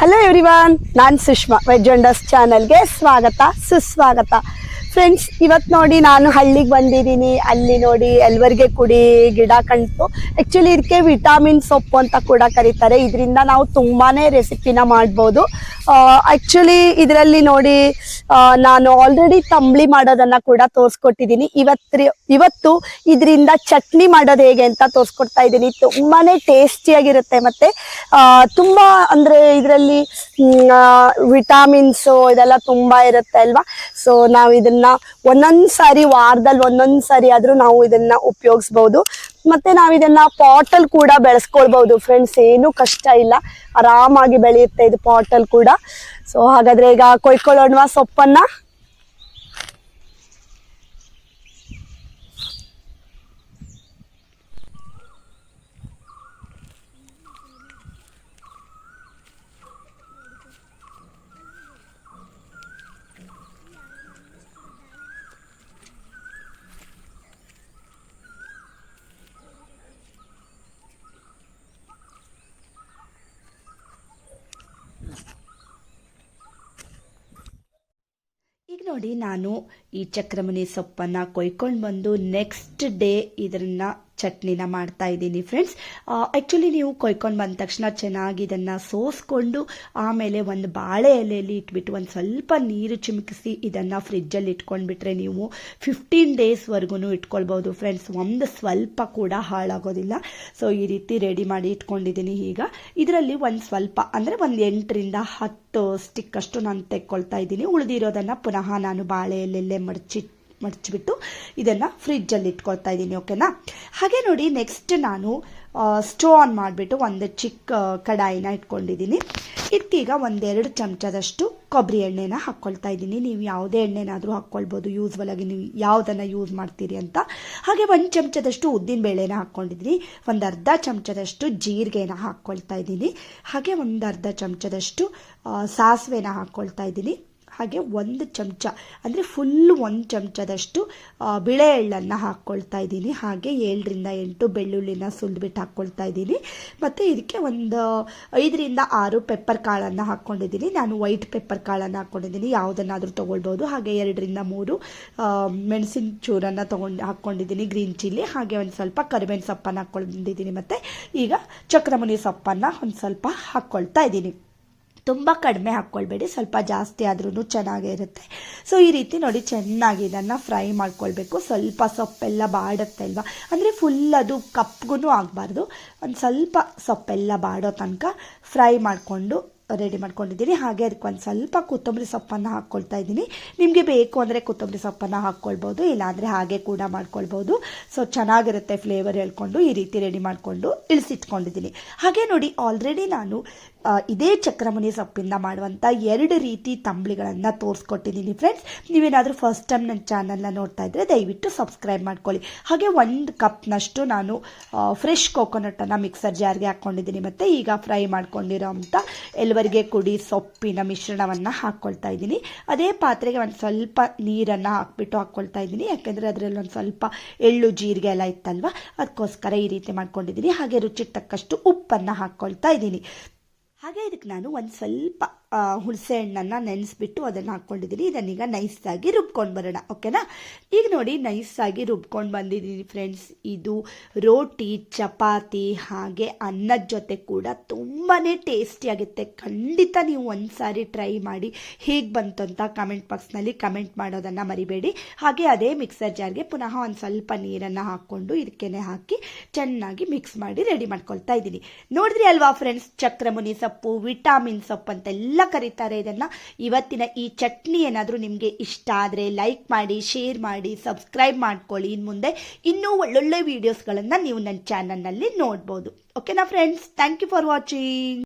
Hello everyone ನಾನು Sushma veg ಚಾನಲ್ಗೆ ಸ್ವಾಗತ ಸುಸ್ವಾಗತ. ಫ್ರೆಂಡ್ಸ್ ಇವತ್ತು ನೋಡಿ ನಾನು ಹಳ್ಳಿಗೆ ಬಂದಿದ್ದೀನಿ. ಅಲ್ಲಿ ನೋಡಿ ಎಲ್ವರ್ಗೆ ಕುಡಿ ಗಿಡ ಕಣ್ತು. ಆ್ಯಕ್ಚುಲಿ ಇದಕ್ಕೆ ವಿಟಾಮಿನ್ ಸೊಪ್ಪು ಅಂತ ಕೂಡ ಕರೀತಾರೆ. ಇದರಿಂದ ನಾವು ತುಂಬಾ ರೆಸಿಪಿನ ಮಾಡ್ಬೋದು. ಆ್ಯಕ್ಚುಲಿ ಇದರಲ್ಲಿ ನೋಡಿ ನಾನು ಆಲ್ರೆಡಿ ತಂಬ್ಳಿ ಮಾಡೋದನ್ನ ಕೂಡ ತೋರಿಸ್ಕೊಟ್ಟಿದ್ದೀನಿ. ಇವತ್ತು ಇವತ್ತು ಇದರಿಂದ ಚಟ್ನಿ ಮಾಡೋದು ಹೇಗೆ ಅಂತ ತೋರಿಸ್ಕೊಡ್ತಾ ಇದ್ದೀನಿ. ತುಂಬಾನೇ ಟೇಸ್ಟಿಯಾಗಿರುತ್ತೆ ಮತ್ತೆ. ತುಂಬ ತುಂಬಾ ಅಂದ್ರೆ ಇದರಲ್ಲಿ ವಿಟಾಮಿನ್ಸು ಇದೆಲ್ಲ ತುಂಬಾ ಇರುತ್ತೆ ಅಲ್ವಾ? ಸೊ ನಾವು ಇದನ್ನ ಒಂದೊಂದ್ ಸಾರಿ ವಾರದಲ್ಲಿ ಒಂದೊಂದ್ ಸಾರಿ ಆದ್ರೂ ನಾವು ಇದನ್ನ ಉಪಯೋಗಿಸ್ಬಹುದು ಮತ್ತೆ ನಾವು ಇದನ್ನ ಪಾಟಲ್ ಕೂಡ ಬೆಳೆಸ್ಕೊಳ್ಬಹುದು ಫ್ರೆಂಡ್ಸ್ ಏನು ಕಷ್ಟ ಇಲ್ಲ. ಆರಾಮಾಗಿ ಬೆಳೆಯುತ್ತೆ ಇದು ಪಾಟಲ್ ಕೂಡ. ಸೊ ಹಾಗಾದ್ರೆ ಈಗ ಕೊಯ್ಕೊಳ್ಳೋಣ ಸೊಪ್ಪನ್ನ? ನೋಡಿ ನಾನು ಈ ಚಕ್ರಮಣಿ ಸೊಪ್ಪನ್ನು ಕೊಯ್ಕೊಂಡು ಬಂದು ನೆಕ್ಸ್ಟ್ ಡೇ ಇದನ್ನ ಚಟ್ನಿನ ಮಾಡ್ತಾ ಇದ್ದೀನಿ ಫ್ರೆಂಡ್ಸ್ ಆ್ಯಕ್ಚುಲಿ ನೀವು ಕೊಯ್ಕೊಂಡು ಬಂದ ತಕ್ಷಣ ಚೆನ್ನಾಗಿ ಇದನ್ನು ಸೋಸ್ಕೊಂಡು ಆಮೇಲೆ ಒಂದು ಬಾಳೆ ಎಲೆಯಲ್ಲಿ ಇಟ್ಬಿಟ್ಟು ಒಂದು ಸ್ವಲ್ಪ ನೀರು ಚಿಮುಕಿಸಿ ಇದನ್ನು ಫ್ರಿಜ್ಜಲ್ಲಿ ಇಟ್ಕೊಂಡ್ಬಿಟ್ರೆ ನೀವು ಫಿಫ್ಟೀನ್ ಡೇಸ್ವರೆಗೂ ಇಟ್ಕೊಳ್ಬೋದು ಫ್ರೆಂಡ್ಸ್ ಒಂದು ಸ್ವಲ್ಪ ಕೂಡ ಹಾಳಾಗೋದಿಲ್ಲ. ಸೊ ಈ ರೀತಿ ರೆಡಿ ಮಾಡಿ ಇಟ್ಕೊಂಡಿದ್ದೀನಿ ಈಗ. ಇದರಲ್ಲಿ ಒಂದು ಸ್ವಲ್ಪ, ಅಂದರೆ ಒಂದು ಎಂಟರಿಂದ ಹತ್ತು ಸ್ಟಿಕ್ ಅಷ್ಟು ನಾನು ತೆಕ್ಕೊಳ್ತಾ ಇದ್ದೀನಿ. ಉಳಿದಿರೋದನ್ನು ಪುನಃ ನಾನು ಬಾಳೆ ಮಡಚಿಟ್ಟು ಮಡಚಿ ಮಡಚಿಬಿಟ್ಟು ಇದನ್ನು ಫ್ರಿಜ್ಜಲ್ಲಿ ಇಟ್ಕೊಳ್ತಾ ಇದ್ದೀನಿ ಓಕೆನಾ ಹಾಗೆ ನೋಡಿ ನೆಕ್ಸ್ಟ್ ನಾನು ಸ್ಟೋ ಆನ್ ಮಾಡಿಬಿಟ್ಟು ಒಂದು ಚಿಕ್ಕ ಕಡಾಯಿನ ಇಟ್ಕೊಂಡಿದ್ದೀನಿ. ಇದಕ್ಕೀಗ ಒಂದೆರಡು ಚಮಚದಷ್ಟು ಕೊಬ್ಬರಿ ಎಣ್ಣೆನ ಹಾಕ್ಕೊಳ್ತಾ ಇದ್ದೀನಿ. ನೀವು ಯಾವುದೇ ಎಣ್ಣೆನಾದರೂ ಹಾಕ್ಕೊಳ್ಬೋದು ಯೂಸ್ಫುಲ್ ಆಗಿ ನೀವು ಯಾವುದನ್ನು ಯೂಸ್ ಮಾಡ್ತೀರಿ ಅಂತ. ಹಾಗೆ ಒಂದು ಚಮಚದಷ್ಟು ಉದ್ದಿನ ಬೇಳೆನ ಹಾಕ್ಕೊಂಡಿದ್ದೀನಿ. ಒಂದು ಅರ್ಧ ಚಮಚದಷ್ಟು ಜೀರಿಗೆನ ಹಾಕ್ಕೊಳ್ತಾ ಇದ್ದೀನಿ. ಹಾಗೆ ಒಂದು ಅರ್ಧ ಚಮಚದಷ್ಟು ಸಾಸಿವೆನ ಹಾಕ್ಕೊಳ್ತಾ ಇದ್ದೀನಿ. ಹಾಗೆ ಒಂದು ಚಮಚ, ಅಂದರೆ ಫುಲ್ ಒಂದು ಚಮಚದಷ್ಟು ಬಿಳೆ ಎಳ್ಳನ್ನು ಹಾಕ್ಕೊಳ್ತಾ ಇದ್ದೀನಿ. ಹಾಗೆ ಏಳರಿಂದ ಎಂಟು ಬೆಳ್ಳುಳ್ಳಿನ ಸುಲಿದ್ಬಿಟ್ಟು ಹಾಕ್ಕೊಳ್ತಾ ಇದ್ದೀನಿ. ಮತ್ತು ಇದಕ್ಕೆ ಒಂದು ಐದರಿಂದ ಆರು ಪೆಪ್ಪರ್ ಕಾಳನ್ನು ಹಾಕ್ಕೊಂಡಿದ್ದೀನಿ ನಾನು ವೈಟ್ ಪೆಪ್ಪರ್ ಕಾಳನ್ನು ಹಾಕ್ಕೊಂಡಿದ್ದೀನಿ ಯಾವುದನ್ನಾದರೂ ತೊಗೊಳ್ಬೋದು. ಹಾಗೆ ಎರಡರಿಂದ ಮೂರು ಮೆಣಸಿನ ಚೂರನ್ನು ತೊಗೊಂಡು ಹಾಕ್ಕೊಂಡಿದ್ದೀನಿ ಗ್ರೀನ್ ಚಿಲ್ಲಿ ಹಾಗೆ ಒಂದು ಸ್ವಲ್ಪ ಕರಿಬೇವಿನ ಸೊಪ್ಪನ್ನು ಹಾಕ್ಕೊಂಡಿದ್ದೀನಿ ಮತ್ತು ಈಗ ಚಕ್ರಮುನಿ ಸೊಪ್ಪನ್ನು ಒಂದು ಸ್ವಲ್ಪ ಹಾಕ್ಕೊಳ್ತಾ ಇದ್ದೀನಿ. ತುಂಬ ಕಡಿಮೆ ಹಾಕ್ಕೊಳ್ಬೇಡಿ ಸ್ವಲ್ಪ ಜಾಸ್ತಿ ಆದ್ರೂ ಚೆನ್ನಾಗೇ ಇರುತ್ತೆ ಸೊ ಈ ರೀತಿ ನೋಡಿ ಚೆನ್ನಾಗಿ ಇದನ್ನು ಫ್ರೈ ಮಾಡ್ಕೊಳ್ಬೇಕು. ಸ್ವಲ್ಪ ಸೊಪ್ಪೆಲ್ಲ ಬಾಡುತ್ತೆ ಅಲ್ವಾ? ಅಂದರೆ ಫುಲ್ ಅದು ಕಪ್ಗೂ ಆಗಬಾರ್ದು. ಒಂದು ಸ್ವಲ್ಪ ಸೊಪ್ಪೆಲ್ಲ ಬಾಡೋ ತನಕ ಫ್ರೈ ಮಾಡಿಕೊಂಡು ರೆಡಿ ಮಾಡ್ಕೊಂಡಿದ್ದೀನಿ. ಹಾಗೆ ಅದಕ್ಕೆ ಒಂದು ಸ್ವಲ್ಪ ಕೊತ್ತಂಬರಿ ಸೊಪ್ಪನ್ನು ಹಾಕ್ಕೊಳ್ತಾ ಇದ್ದೀನಿ. ನಿಮಗೆ ಬೇಕು ಅಂದರೆ ಕೊತ್ತಂಬರಿ ಸೊಪ್ಪನ್ನು ಹಾಕ್ಕೊಳ್ಬೋದು ಇಲ್ಲಾಂದರೆ ಹಾಗೆ ಕೂಡ ಮಾಡ್ಕೊಳ್ಬೋದು. ಸೊ ಚೆನ್ನಾಗಿರುತ್ತೆ ಫ್ಲೇವರ್ ಹೇಳ್ಕೊಂಡು ಈ ರೀತಿ ರೆಡಿ ಮಾಡಿಕೊಂಡು ಇಳಿಸಿಟ್ಕೊಂಡಿದ್ದೀನಿ. ಹಾಗೆ ನೋಡಿ ಆಲ್ರೆಡಿ ನಾನು ಇದೇ ಚಕ್ರಮುನಿ ಸೊಪ್ಪಿಂದ ಮಾಡುವಂಥ ಎರಡು ರೀತಿ ತಂಬ್ಳಿಗಳನ್ನು ತೋರಿಸ್ಕೊಟ್ಟಿದ್ದೀನಿ ಫ್ರೆಂಡ್ಸ್ ನೀವೇನಾದರೂ ಫಸ್ಟ್ ಟೈಮ್ ನನ್ನ ಚಾನಲ್ನ ನೋಡ್ತಾ ಇದ್ದರೆ ದಯವಿಟ್ಟು ಸಬ್ಸ್ಕ್ರೈಬ್ ಮಾಡ್ಕೊಳ್ಳಿ. ಹಾಗೆ ಒಂದು ಕಪ್ನಷ್ಟು ನಾನು ಫ್ರೆಶ್ ಕೋಕೋನಟನ್ನು ಮಿಕ್ಸರ್ ಜಾರ್ಗೆ ಹಾಕ್ಕೊಂಡಿದ್ದೀನಿ ಮತ್ತು ಈಗ ಫ್ರೈ ಮಾಡ್ಕೊಂಡಿರೋ ಅಂಥ ಎಲ್ವರಿಗೆ ಕುಡಿ ಸೊಪ್ಪಿನ ಮಿಶ್ರಣವನ್ನು ಹಾಕ್ಕೊಳ್ತಾ ಇದ್ದೀನಿ. ಅದೇ ಪಾತ್ರೆಗೆ ಒಂದು ಸ್ವಲ್ಪ ನೀರನ್ನು ಹಾಕ್ಬಿಟ್ಟು ಹಾಕ್ಕೊಳ್ತಾ ಇದ್ದೀನಿ. ಯಾಕೆಂದರೆ ಅದರಲ್ಲಿ ಒಂದು ಸ್ವಲ್ಪ ಎಳ್ಳು, ಜೀರಿಗೆ ಎಲ್ಲ ಇತ್ತಲ್ವ? ಅದಕ್ಕೋಸ್ಕರ ಈ ರೀತಿ ಮಾಡ್ಕೊಂಡಿದ್ದೀನಿ. ಹಾಗೆ ರುಚಿಗೆ ತಕ್ಕಷ್ಟು ಉಪ್ಪನ್ನು ಹಾಕ್ಕೊಳ್ತಾ ಇದ್ದೀನಿ. ಹಾಗೆ ಇದಕ್ಕೆ ನಾನು ಒಂದು ಸ್ವಲ್ಪ ಹುಣಸೆ ಹಣ್ಣನ್ನು ನೆನೆಸ್ಬಿಟ್ಟು ಅದನ್ನು ಹಾಕ್ಕೊಂಡಿದ್ದೀನಿ ಇದನ್ನೀಗ ನೈಸಾಗಿ ರುಬ್ಕೊಂಡು ಬರೋಣ, ಓಕೆನಾ? ಈಗ ನೋಡಿ, ನೈಸಾಗಿ ರುಬ್ಕೊಂಡು ಬಂದಿದ್ದೀನಿ ಫ್ರೆಂಡ್ಸ್. ಇದು ರೋಟಿ, ಚಪಾತಿ, ಹಾಗೆ ಅನ್ನದ ಜೊತೆ ಕೂಡ ತುಂಬಾ ಟೇಸ್ಟಿಯಾಗುತ್ತೆ. ಖಂಡಿತ ನೀವು ಒಂದು ಸಾರಿ ಟ್ರೈ ಮಾಡಿ. ಹೇಗೆ ಬಂತು ಅಂತ ಕಮೆಂಟ್ ಬಾಕ್ಸ್ನಲ್ಲಿ ಕಮೆಂಟ್ ಮಾಡೋದನ್ನು ಮರಿಬೇಡಿ. ಹಾಗೆ ಅದೇ ಮಿಕ್ಸರ್ ಜಾರ್ಗೆ ಪುನಃ ಒಂದು ಸ್ವಲ್ಪ ನೀರನ್ನು ಹಾಕ್ಕೊಂಡು ಇದಕ್ಕೆನೆ ಹಾಕಿ ಚೆನ್ನಾಗಿ ಮಿಕ್ಸ್ ಮಾಡಿ ರೆಡಿ ಮಾಡ್ಕೊಳ್ತಾ ಇದ್ದೀನಿ. ನೋಡಿದ್ರಿ ಅಲ್ವಾ ಫ್ರೆಂಡ್ಸ್, ಚಕ್ರಮುನಿ ಸೊಪ್ಪು, ವಿಟಾಮಿನ್ ಸೊಪ್ಪು ಅಂತೆಲ್ಲ ಕರೀತಾರೆ ಇದನ್ನು. ಇವತ್ತಿನ ಈ ಚಟ್ನಿ ಏನಾದರೂ ನಿಮಗೆ ಇಷ್ಟ ಆದರೆ ಲೈಕ್ ಮಾಡಿ ಶೇರ್ ಮಾಡಿ ಸಬ್ಸ್ಕ್ರೈಬ್ ಮಾಡ್ಕೊಳ್ಳಿ. ಇನ್ನು ಮುಂದೆ ಇನ್ನೂ ಒಳ್ಳೊಳ್ಳೆ ವೀಡಿಯೋಸ್ಗಳನ್ನು ನೀವು ನನ್ನ ಚಾನಲ್ನಲ್ಲಿ ನೋಡ್ಬೋದು. ಓಕೆನಾ friends thank you for watching